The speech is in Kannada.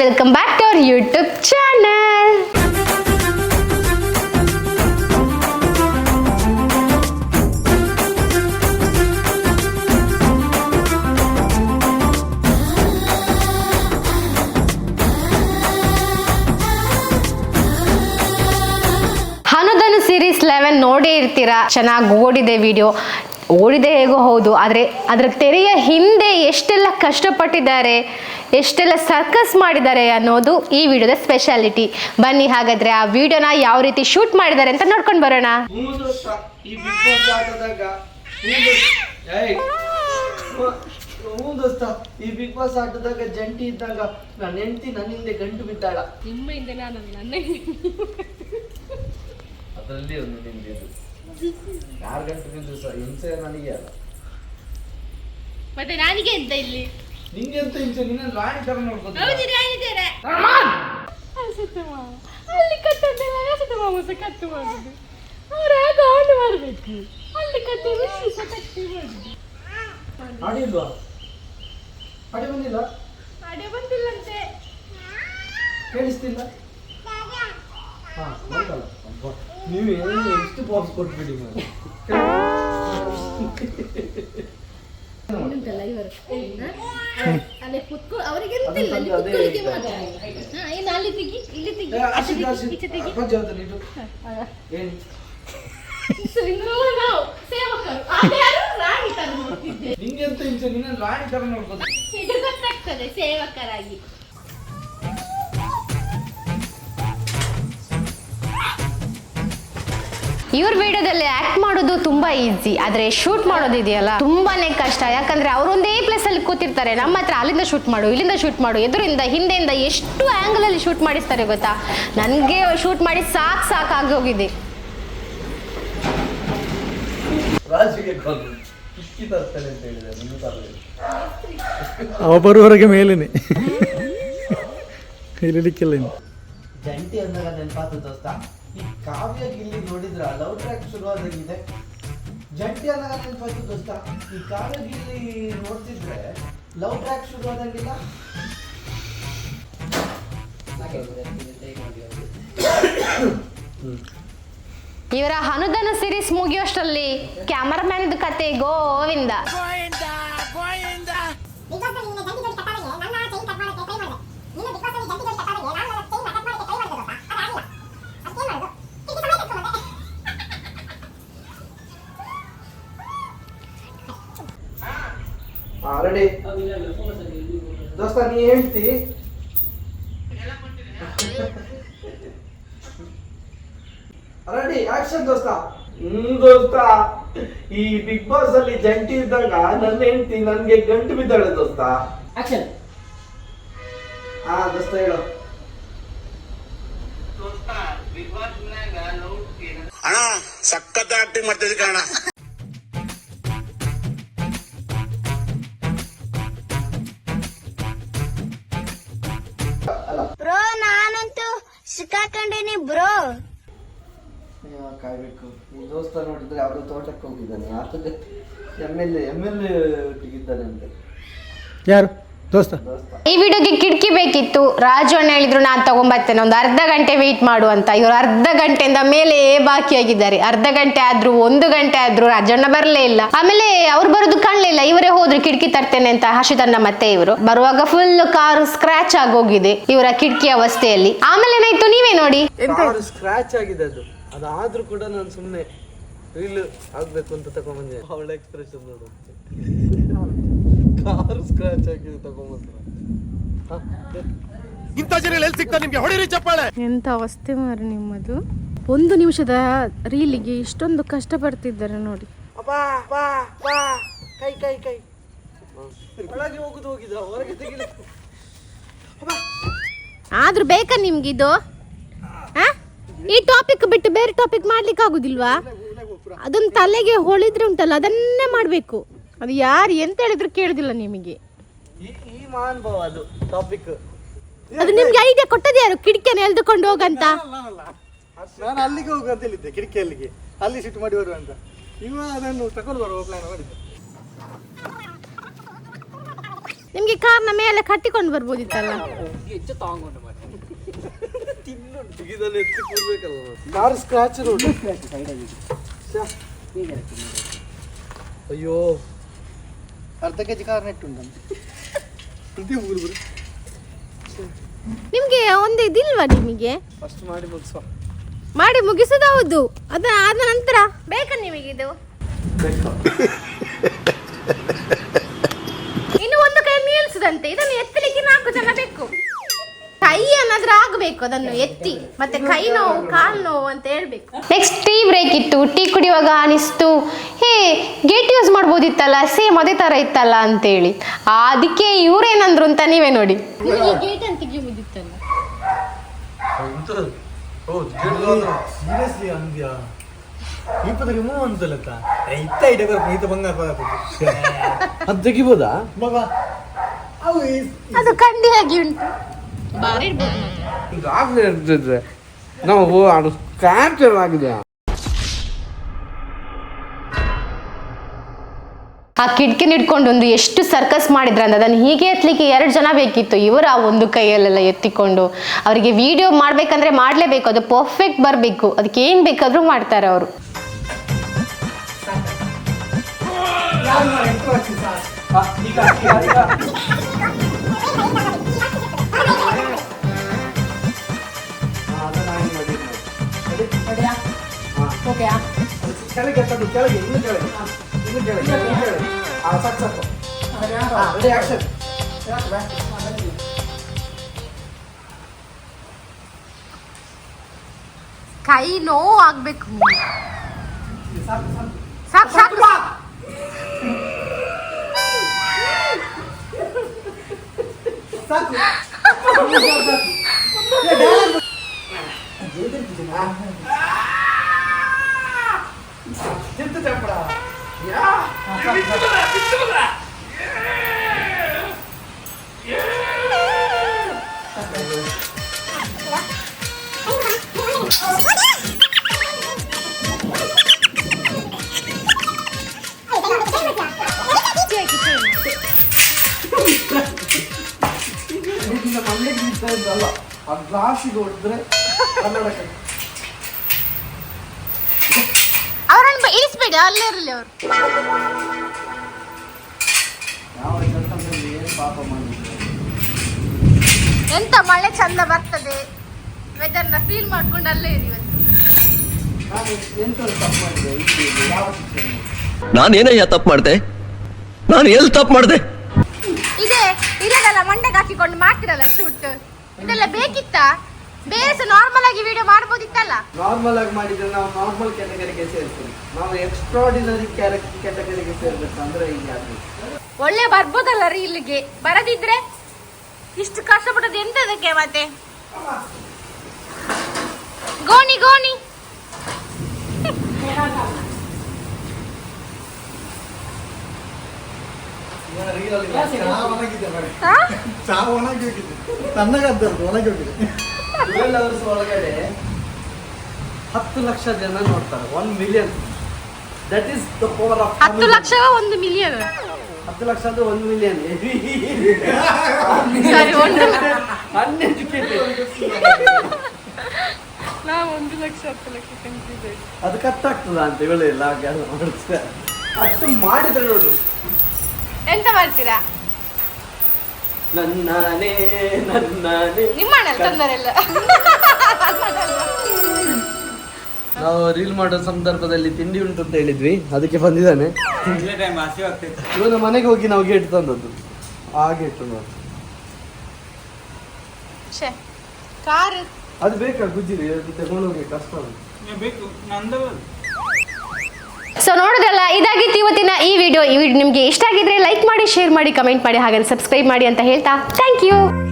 Welcome back to our YouTube channel ಹನುದನು series eleven ನೋಡೇ ಇರ್ತೀರಾ? ಚೆನ್ನಾಗಿ ಓಡಿದೆ ವಿಡಿಯೋ ಓಡಿದೆ ಹೇಗೋ ಹೌದು, ಆದರೆ ಅದರ ತೆರೆಯ ಹಿಂದೆ ಎಷ್ಟೆಲ್ಲ ಕಷ್ಟಪಟ್ಟಿದ್ದಾರೆ? ಎಷ್ಟೆಲ್ಲ ಸರ್ಕಸ್ ಮಾಡಿದ್ದಾರೆ ಅನ್ನೋದು ಈ ವಿಡಿಯೋದ ಸ್ಪೆಷಾಲಿಟಿ ಬನ್ನಿ ಹಾಗಾದ್ರೆ ಆ ವಿಡಿಯೋನ ಯಾವ ರೀತಿ ಶೂಟ್ ಮಾಡಿದ್ದಾರೆ ಅಂತ ನೋಡ್ಕೊಂಡು ಬರೋಣ. ಹ್ಞೂ ದೋಸ್ತ ಈ ಬಿಗ್ ಬಾಸ್ ಆಟದಾಗ ಜಂಟಿ ಇದ್ದಾಗ ನನ್ನ ಹೆಂಡತಿ ನನ್ನ ಹಿಂದೆ ಗಂಟು ಬಿದ್ದಾಳ ಅದರಲ್ಲಿ ಒಂದು ನಿಮ್ಗೆ ಇದು ಯಾರು ಗಂಟು ಬಿದ್ದು ಸರ್ ಹಿಂಸೆ ನನಗೆ ಅಲ್ಲ ಮತ್ತೆ ನನಗೆ ಎಂತ ಇಲ್ಲಿ? ನಿಂಗೆ ಹಿಂಸೆ ನಿನ್ನ ರಾಣಿ ತರ ನೋಡ್ಬೋದು ಅಲ್ಲಿ ಕಟ್ಟದ್ದೆಲ್ಲ ವ್ಯಾಸದ ಮಾಮಸ ಕಟ್ಟು ಮಾಡುದು ಅವ್ರ ಗೌಂಡ್ ಮಾಡಬೇಕು ಅಲ್ಲಿ ಕಟ್ಟಿ ವಿಶೇಷ ಕಟ್ಟಿ ಮಾಡುದು ಇಲ್ವಾ? ಅಡಿ ಬಂದಿಲ್ಲ? ಅಡೆ ಬಂದಿಲ್ಲಂತೆ. ಕೇಳಿಸ್ತಿಲ್ಲ. ನೀವು ಎಷ್ಟು ಬಾಕ್ಸ್ ಕೊಟ್ಬಿಡಿ ಮಾಡಿ ಅಲ್ಲೇ ಕುತ್ಕೊ ಅವರಿಗೆ ಎಂತ ಇಲ್ಲ ಅಲ್ಲಿ ಅದೇ ಕುತ್ಕೊಳ್ಳಿಕ್ಕೆ ಈಗ. ಮಾತ್ರ. ಹಾ, ಏನು ಅಲ್ಲಿ ತೆಗಿ ಇಲ್ಲಿ ತೆಗಿ. ಏ, ಆಚೆ ಹರ್ಷಿತ್, ತೆಗಿ, ಹರ್ಷಿತ್. ಈಚೆ ತೆಗಿ. ಅಪ್ಪಾಜಿ ಹತ್ರ ನೀಡು. ಏನು? ಸೊ ಇನ್ನು ನಾವು ಸೇವಕರು. ಅದ್ಯಾರು ರಾಣಿ ತರ ನೋಡ್ತಿದ್ದೆ. ನಿಂಗೆ ಅಂತ ಹಿಂಸೆ? ನಿನ್ನ ರಾಣಿ ತರ ನೋಡ್ಬೋದು ಇದು ಗೊತ್ತಾಗ್ತದೆ ಸೇವಕರಾಗಿ. ಇವ್ರ ವಿಡಿಯೋದಲ್ಲಿ ಆಕ್ಟ್ ಮಾಡೋದು ತುಂಬಾ ಈಸಿ ಆದ್ರೆ ಶೂಟ್ ಮಾಡೋದಿದೆಯಲ್ಲ ತುಂಬಾನೇ ಕಷ್ಟ. ಯಾಕಂದ್ರೆ ಅವರೊಂದೇ ಪ್ಲೇಸ್ ಅಲ್ಲಿ ಕೂತಿರ್ತಾರೆ ನಮ್ಮ ಹತ್ರ ಅಲ್ಲಿಂದ ಶೂಟ್ ಮಾಡು ಇಲ್ಲಿಂದ ಶೂಟ್ ಮಾಡು ಎದುರಿಂದ ಹಿಂದೆಯಿಂದ ಎಷ್ಟು ಆಂಗಲ್ ಅಲ್ಲಿ ಶೂಟ್ ಮಾಡಿಸ್ತಾರೆ ಗೊತ್ತಾ? ನನಗೆ ಶೂಟ್ ಮಾಡಿ ಸಾಕ್ ಸಾಕಾಗಿ ಹೋಗಿದೆ. ರಾಜಿಗೆ ಕಾಲ್ ಕಿಕ್ಕಿ ತರ್ತಾನೆ ಅಂತ ಹೇಳಿದೆ ನಿನ್ನ ತರಲಿಲ್ಲ ಅವ ಬರುವವರೆಗೆ ಮೇಲೇನೆ. ಜಂಟಿ ಅಂದಾಗ ನೆನಪಾತು ದೋಸ್ತ. ಈ ಕಾವ್ಯ ಗಿಲ್ಲಿ ನೋಡಿದ್ರ ಲವ್ ಟ್ರ್ಯಾಕ್ ಶುರುವಾದಾಗಿದೆ. ಜಂಟಿ ಅಂದಾಗ ನೆನಪಾತು ದೋಸ್ತ. ಈ ಕಾವ್ಯ ಗಿಲ್ಲಿ ನೋಡ್ತಿದ್ರೆ ಲವ್ ಟ್ರ್ಯಾಕ್ ಶುರುವಾದಂಗಿಲ್ಲ? ಇವರ ಅನುದಾನ ಸಿರೀಸ್ ಮುಗಿಯೋಷ್ಟರಲ್ಲಿ ಕ್ಯಾಮರಾಮ್ಯಾನ್ ಕತೆ ಗೋವಿಂದ. ದೋಸ್ತ ನೀ ಹೇಳ್ತಿ. ರೆಡಿ ಆಕ್ಷನ್ ದೋಸ್ತ. ಹ್ಮ್ ದೋಸ್ತ. ಈ ಬಿಗ್ ಬಾಸ್ ಅಲ್ಲಿ ಜಂಟಿ ಇದ್ದಾಗ ನನ್ನ ಹೆಂಡತಿ ನನ್ಗೆ ಗಂಟು ಬಿದ್ದಾಳೆ ದೋಸ್ತ. ಆಕ್ಷನ್ ಹಾ ದೋಸ್ತ ಹೇಳು. ಅಣ್ಣ ಸಖತ್ ಆಕ್ಟಿಂಗ್ ಮಾಡ್ತಿದ್ದೆ ಕಣ ಕಾಯ್ಬೇಕು ಈ ದೋಸ್ತ ನೋಡಿದ್ರೆ ಯಾವ್ದೋ ತೋಟಕ್ಕೆ ಹೋಗಿದ್ದಾನೆ. ಆತಗೆ M L A M L A ಒಟ್ಟಿಗಿದ್ದಾನೆ ಅಂತೆ. ಯಾರು? ದೋಸ್ತ? ಈ ವಿಡಿಯೋಗೆ ಕಿಟಕಿ ಬೇಕಿತ್ತು. ರಾಜು ಅಣ್ಣ ಹೇಳಿದ್ರು ನಾನು ತಗೊಂಬರ್ತೇನೆ. ಒಂದು ಅರ್ಧ ಗಂಟೆ ವೆಯ್ಟ್ ಮಾಡು ಅಂತ. ಇವರು ಅರ್ಧ ಗಂಟೆಯಿಂದ ಮೇಲೆ ಬಾಕಿಯಾಗಿದ್ದಾರೆ. ಅರ್ಧ ಗಂಟೆ ಆದ್ರೂ ಒಂದು ಗಂಟೆ ಆದ್ರೂ ರಾಜಣ್ಣ ಬರಲೇ ಇಲ್ಲ. ಆಮೇಲೆ ಅವ್ರು ಬರೋದು ಕಾಣಲಿಲ್ಲ. ಇವರೇ ಹೋದ್ರು ಕಿಟಕಿ ತರ್ತೇನೆ ಅಂತ ಹರ್ಷಿತಣ್ಣ ಮತ್ತೆ ಇವರು. ಬರುವಾಗ ಫುಲ್ ಕಾರು ಸ್ಕ್ರಾಚ್ ಆಗೋಗಿದೆ ಇವರ ಕಿಟಕಿ ಅವಸ್ಥೆಯಲ್ಲಿ. ಆಮೇಲೆ ಏನಾಯ್ತು? ನೀವೇ ನೋಡಿ. ಕಾರು ಸ್ಕ್ರಾಚ್ ಆಗಿದೆ ಅದು. ಅದಾದ್ರೂ ಕೂಡ ನಾನು ಸುಮ್ಮನೆ ರೀಲ್ ಆಗಬೇಕು ಅಂತ ತಗೊಂಬಂದೆ. ಅವಳ ಎಕ್ಸ್ಪ್ರೆಷನ್ ನೋಡು. ಕಾರು ಸ್ಕ್ರಾಚ್ ಆಗಿದೆ ತಗೊಂಬಂದ್ರ. ಇಂಥ ಜನಗಳು ಎಲ್ಲಿ ಸಿಗ್ತಾರೆ ನಿಮಗೆ? ಹೊಡಿರಿ ಚಪ್ಪಾಳೆ. ಎಂಥ ಅವಸ್ಥೆ ಮಾರಿ ನಿಮ್ಮದು? ಒಂದು ನಿಮಿಷದ ರೀಲಿಗೆ ಇಷ್ಟೊಂದು ಕಷ್ಟಪಡ್ತಿದ್ದಾರೆ ನೋಡಿ. ಅಬ್ಬಾ ಬಾ ಬಾ ಕೈ ಕೈ ಕೈ. ಒಳಗೆ ಹೋಗುದು ಹೋಗಿದ ಹೊರಗೆ ತೆಗಿಲ ಆದ್ರೂ ಬೇಕಾ ನಿಮ್ಗಿದು? ಈ ಟಾಪಿಕ್ ಬಿಟ್ಟು ಬೇರೆ ಟಾಪಿಕ್ ಮಾಡ್ಲಿಕ್ಕೆ ಆಗುದಿಲ್ವಾ? ಅದೊಂದು ತಲೆಗೆ ಹೊಳಿದ್ರೆ ಉಂಟಲ್ಲ ಅದನ್ನೇ ಮಾಡ್ಬೇಕು. ಅದು ಯಾರು ಎಂತ ಹೇಳಿದ್ರು ಕೇಳುದಿಲ್ಲ ನಿಮಗೆ. ಈ ಈ ಮಹಾನ್ ಅದು ಟಾಪಿಕ್ ಅದು ನಿಮ್ಗೆ ಐಡಿಯಾ ಕೊಟ್ಟದ್ದು ಯಾರು? ಕಿಟಕಿಯನ್ನು ಎಳೆದುಕೊಂಡು ಹೋಗಂತ? ನಾನು ಅಲ್ಲಿಗೆ ಹೋಗು ಅಂತ ಹೇಳಿದ್ದೆ ಕಿಟಕಿ ಅಲ್ಲಿಗೆ ಅಲ್ಲಿ ಸಿಟ್ಟು ಮಾಡಿ ಬರುವ ಅಂತ. ಇವ ಅದನ್ನು ತಕೊಂಡು ಬರುವ ಪ್ಲಾನ್ ಮಾಡಿದ್ದೆ. ನಿಮ್ಗೆ ಕಾರ್ನ ಮೇಲೆ ಕಟ್ಟಿಕೊಂಡು ಬರ್ಬೋದಿತ್ತಲ್ಲ? ಎತ್ತಿ ಕೂರ್ಬೇಕಲ್ಲ ಕಾರ್ ಸ್ಕ್ರಾಚ್ ಅಯ್ಯೋ. ಅರ್ಧ ಕೆಜಿ ಕಾರ್ ನೆಟ್ಟುಂಟಂತೆ ಪ್ರತಿ ಊರು ಬರು. ನಿಮ್ಗೆ ಒಂದು ಇದಿಲ್ವಾ ನಿಮಗೆ? ಫಸ್ಟ್ ಮಾಡಿ ಮುಗಿಸುವ. ಮಾಡಿ ಮುಗಿಸೋದು ಹೌದು ಅದ ಆದ ನಂತರ ಬೇಕಾ ನಿಮಗೆ ಇದು ಆಗಬೇಕು ಅದನ್ನು ಎತ್ತಿ. ಮತ್ತೆ ಕೈ ನೋವು ಕಾಲು ನೋವು ಅಂತ ಹೇಳ್ಬೇಕು. ನೆಕ್ಸ್ಟ್ ಟೀ ಬ್ರೇಕ್ ಇತ್ತು. ಟೀ ಕುಡಿಯುವಾಗ ಅನಿಸ್ತು ಹೇ ಗೇಟ್ ಯೂಸ್ ಮಾಡ್ಬೋದಿತ್ತಲ್ಲ ಸೇಮ್ ಅದೇ ತರ ಇತ್ತಲ್ಲ ಅಂತೇಳಿ. ಅದಕ್ಕೆ ಇವ್ರೇನಂದ್ರು ಅಂತ ನೀವೇ ನೋಡಿ. ಗೇಟ್ ಅಂತ ಸೀರಿಯಸ್ಲಿ ಅಂದ್ಯಾ? ಅಂತಲಕ್ಕ ಇತ್ತ ಈತ ಅದು ತೆಗಿಬೋದಾ? ಅವು ಅದು ಕಂಡಿಯಾಗಿ ಉಂಟು. ಬಾರಿ ಆಗದೆ ಇರ್ತಿದ್ರೆ ನಾವು ಅದು ಕ್ಯಾಪ್ಚರ್ ಆಗಿದೆ. ಆ ಕಿಟಕಿನ ಹಿಡ್ಕೊಂಡು ಒಂದು ಎಷ್ಟು ಸರ್ಕಸ್ ಮಾಡಿದ್ರ ಅಂದ್ರೆ ಅದನ್ನು ಹೀಗೆ ಎತ್ತಲಿಕ್ಕೆ ಎರಡು ಜನ ಬೇಕಿತ್ತು. ಇವರು ಆ ಒಂದು ಕೈಯಲ್ಲೆಲ್ಲ ಎತ್ತಿಕೊಂಡು ಅವರಿಗೆ ವಿಡಿಯೋ ಮಾಡ್ಬೇಕಂದ್ರೆ ಮಾಡಲೇಬೇಕು. ಅದು ಪರ್ಫೆಕ್ಟ್ ಬರಬೇಕು. ಅದಕ್ಕೆ ಏನು ಬೇಕಾದರೂ ಮಾಡ್ತಾರೆ ಅವರು. ಹಾ. ಕೆಳಗೆ ಎತ್ತದು, ಕೆಳಗೆ ಇನ್ನು ಕೆಳಗೆ ಹಾ, ಇನ್ನು ಕೆಳಗೆ ಇನ್ನು ಕೆಳಗೆ ಹಾ ಸಾಕು ಸಾಕು ರೆಡಿ ಆಕ್ಷನ್ ಕೈ ನೋವು ಆಗ್ಬೇಕು ಸಾಕು ಸಾಕು ಚಿಂತೆ ನಿಂತ ಇದ್ದಲ್ಲ ಆ ಗ್ಲಾಸಿಗೆ ಹೊಡೆದ್ರೆ ಕನ್ನಡಕ್ಕೆ. ಅವರನ್ನು ಇಳಿಸ್ಬೇಡಿ ಅಲ್ಲೇ ಇರಲಿ ಅವರು. ಯಾವ ಕೆಲಸದಲ್ಲಿ ಏನು ಪಾಪ ಮಾಡಿದ್ರು? ಎಂತ ಮಳೆ ಚಂದ ಬರ್ತದೆ? ವೆದರ್ನ ಫೀಲ್ ಮಾಡ್ಕೊಂಡು ಅಲ್ಲೇ ಇರಿ ಇವತ್ತು. ನಾನು ಎಂತ ತಪ್ಪು ಮಾಡಿದೆ? ಯಾವ ಶಿಕ್ಷಣ? ನಾನೇನಯ್ಯ ತಪ್ಪು ಮಾಡಿದೆ? ನಾನು ಎಲ್ಲಿ ತಪ್ಪು ಮಾಡಿದೆ? ಇದೇ ಇಲ್ಲದಲ್ಲ ಮಂಡೆ ಹಾಕಿಕೊಂಡು ಮಾಡ್ತಿರಲ್ಲ ಶೂಟ್ ಇದೆಲ್ಲ ಬೇಕಿತ್ತಾ? ಬೇಸ ಸಹ ನಾರ್ಮಲ್ ಆಗಿ ವಿಡಿಯೋ ಮಾಡ್ಬೋದಿತ್ತಲ್ಲ? ನಾರ್ಮಲ್ ಆಗಿ ಮಾಡಿದ್ರೆ ನಾವು ನಾರ್ಮಲ್ ಕ್ಯಾಟಗರಿಗೆ ಸೇರ್ತೀವಿ. ನಾವು ಎಕ್ಸ್ಟ್ರಾಡಿನರಿ ಕ್ಯಾಟಗರಿಗೆ ಸೇರ್ಬೇಕು ಅಂದ್ರೆ ಈಗ ಒಳ್ಳೆ ಬರ್ಬೋದಲ್ಲ ರೀ ಇಲ್ಲಿಗೆ? ಬರದಿದ್ರೆ ಇಷ್ಟು ಎಂತ ಅದಕ್ಕೆ ಮತ್ತೆ? ಗೋಣಿ ಗೋಣಿ. ಚಾ ಒಣಗಿ ಹೋಗಿದೆ. ತಣ್ಣಗದ್ದದ್ದು ಒಣಗಿ ಹೋಗಿದೆ. ಟ್ವೆಲ್ ಅವರ್ಸ್ ಒಳಗಡೆ ಹತ್ತು ಲಕ್ಷ ಜನ ನೋಡ್ತಾರೆ one million that is the power of ಹತ್ತು ಲಕ್ಷ ಒಂದು ಮಿಲಿಯನ್ ಹತ್ತು ಲಕ್ಷ ಅಂದ್ರೆ ಮಿಲಿಯನ್ ಒಂದು ಅನ್ಎಜುಕೇಟೆಡ್ ನಾವು ಒಂದು ಲಕ್ಷ ಹತ್ತು ಲಕ್ಷ ಕಂತಿದ್ದೇವೆ ಅದು ಕಟ್ಟಾಗ್ತದ ಅಂತ ಹಾಗೆ ಎಲ್ಲ ಮಾಡ್ತಾರೆ ಅಷ್ಟು ಮಾಡಿದ್ರೆ ನೋಡು. ಎಂತ ಮಾಡ್ತೀರಾ? ನನ್ನಾನೇ ನನ್ನಾನೇ. ನಿಮ್ಮ ಅಣ್ಣ ತೊಂದರೆ ಇಲ್ಲ ನಾವು ರೀಲ್ ಮಾಡೋ ಸಂದರ್ಭದಲ್ಲಿ ತಿಂಡಿ ಉಂಟು ಅಂತ ಹೇಳಿದ್ವಿ. ಅದಕ್ಕೆ ಬಂದಿದ್ದಾನೆ. ಇವನ ಮನೆಗೆ ಹೋಗಿ ನಾವು ಗೇಟ್ ತಂದದ್ದು. ಆ ಗೇಟ್ ನೋಡಿ ಛೆ ಕಾರ್. ಅದು ಬೇಕಾ ಗುಜ್ಜಿರಿ ಅದು ತಗೊಂಡು ಹೋಗಿ ಬೇಕು ಉಂಟು ಸೊ ನೋಡಿದ್ರಲ್ಲ ಇದಾಗಿತ್ತು ಇವತ್ತಿನ ಈ ವಿಡಿಯೋ ಈ ವಿಡಿಯೋ ನಿಮಗೆ ಇಷ್ಟ ಆಗಿದ್ರೆ ಲೈಕ್ ಮಾಡಿ ಶೇರ್ ಮಾಡಿ ಕಮೆಂಟ್ ಮಾಡಿ ಹಾಗೆ ಸಬ್ಸ್ಕ್ರೈಬ್ ಮಾಡಿ ಅಂತ ಹೇಳ್ತಾ ಥ್ಯಾಂಕ್ ಯು